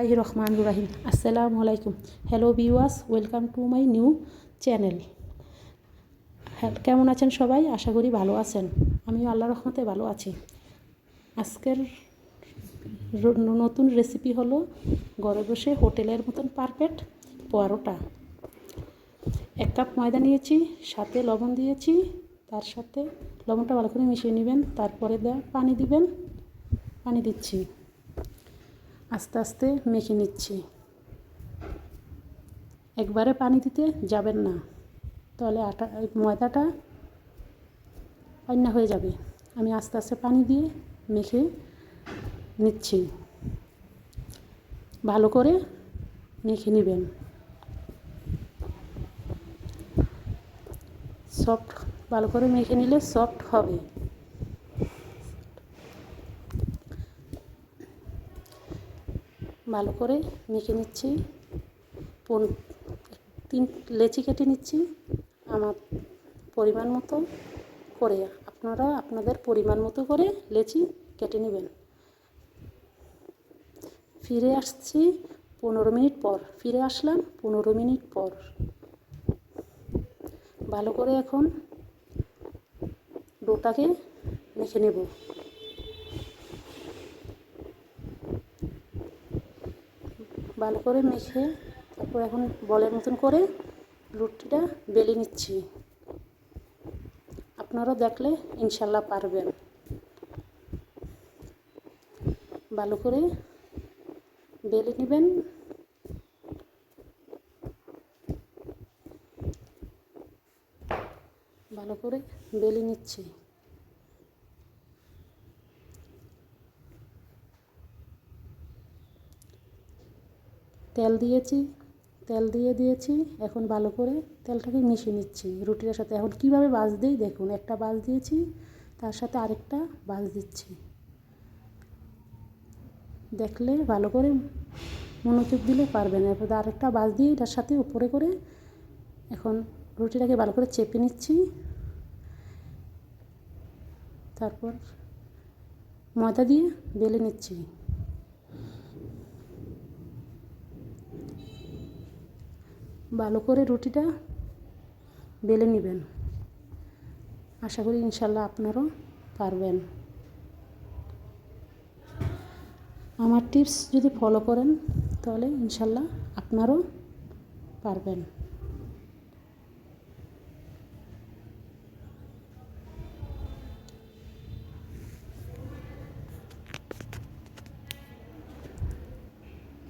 আহি রহমান রাহিম। আসসালামু আলাইকুম। Hello বিওয়াস welcome to my new channel হ্যাঁ কেমন আছেন সবাই? আশা করি ভালো আছেন। আমিও আল্লাহ রহমতে ভালো আছি। আজকের নতুন রেসিপি হলো ঘরে বসে হোটেলের মতন পারফেক্ট পরোটা। এক কাপ ময়দা নিয়েছি, সাথে লবণ দিয়েছি, তার সাথে লবণটা ভালো করে মিশিয়ে নেবেন, তারপরে দেওয়া পানি দিবেন। পানি দিচ্ছি। আস্তে আস্তে মেখে নিচ্ছি। একবারে পানি দিতে যাবেন না। তাহলে আটা, ময়দাটা পান্না হয়ে যাবে। আমি আস্তে আস্তে পানি দিয়ে মেখে নিচ্ছি। ভালো করে মেখে নেবেন। সফট, ভালো করে মেখে নিলে সফট হবে। ভালো করে মেখে নিচ্ছি। পন তিন লেচি কেটে নিচ্ছি। আমার পরিমাণ মতো করে, আপনারা আপনাদের পরিমাণ মতো করে লেচি কেটে নেবেন। ফিরে আসছি পনেরো মিনিট পর, ফিরে আসলাম পনেরো মিনিট পর। ভালো করে এখন ডোটাকে মেখে নেব। ভালো করে মেখে তারপর এখন বলের মতন করে রুটিটা বেলে নিচ্ছি। আপনারাও দেখলে ইনশাল্লাহ পারবেন। ভালো করে বেলে নেবেন। ভালো করে বেলে নিচ্ছি। তেল দিয়েছি, তেল দিয়ে দিয়েছি, এখন ভালো করে তেলটাকে মিশিয়ে নিচ্ছি রুটিটার সাথে। এখন কীভাবে বাজ দিই দেখুন, একটা বাজ দিয়েছি, তার সাথে আরেকটা বাজ দিচ্ছি। দেখলে ভালো করে মনোযোগ দিলে পারবেন। এরপর আরেকটা বাজ দিয়ে এটার সাথে উপরে করে এখন রুটিটাকে ভালো করে চেপে নিচ্ছি। তারপর ময়দা দিয়ে বেলে নিচ্ছি। ভালো করে রুটিটা বেলে নেবেন। আশা করি ইনশাল্লাহ আপনারও পারবেন। আমার টিপস যদি ফলো করেন, তাহলে ইনশাল্লাহ আপনারও পারবেন।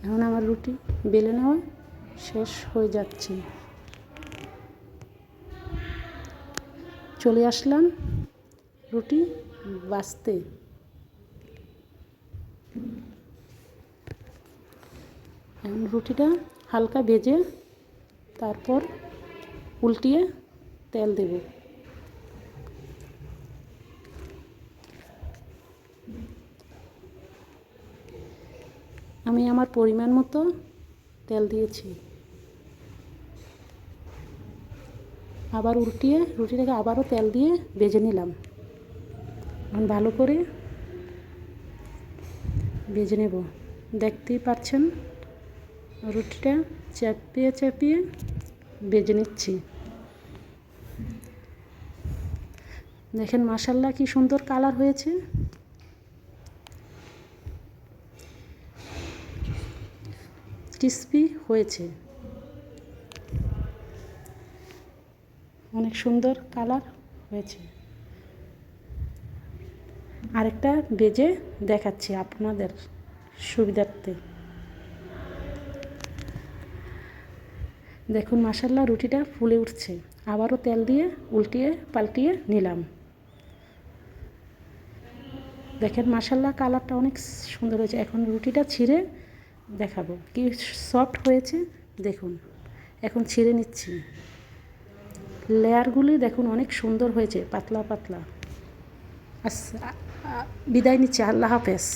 এখন আমার রুটি বেলে নেওয়া শেষ হয়ে যাচ্ছে। চলে আসলাম রুটি এখন রুটিটা হালকা ভেজে তারপর উল্টিয়ে তেল দেব। আমি আমার পরিমাণ মতো তেল দিয়েছি। আবার উল্টিয়ে, রুটিটাকে আবারও তেল দিয়ে ভেজে নিলাম। এখন ভালো করে ভেজে নেব। দেখতেই পাচ্ছেন, রুটিটা চাপিয়ে চাপিয়ে ভেজে নিচ্ছি। দেখেন মাসাল্লাহ কি সুন্দর কালার হয়েছে। ক্রিসপি হয়েছে। অনেক সুন্দর কালার হয়েছে। আরেকটা বেজে দেখাচ্ছি আপনাদের সুবিধার্থে। দেখুন মাসাল্লাহ রুটিটা ফুলে উঠছে। আবারও তেল দিয়ে উল্টিয়ে পাল্টিয়ে নিলাম। দেখেন মাসাল্লাহ কালারটা অনেক সুন্দর হয়েছে। এখন রুটিটা ছিঁড়ে দেখাবো। কি সফট হয়েছে? দেখুন, এখন ছিঁড়ে নিচ্ছি। লেয়ারগুলি দেখুন অনেক সুন্দর হয়েছে পাতলা পাতলা। আচ্ছা বিদায় নিচ্ছি আল্লাহ হাফেজ।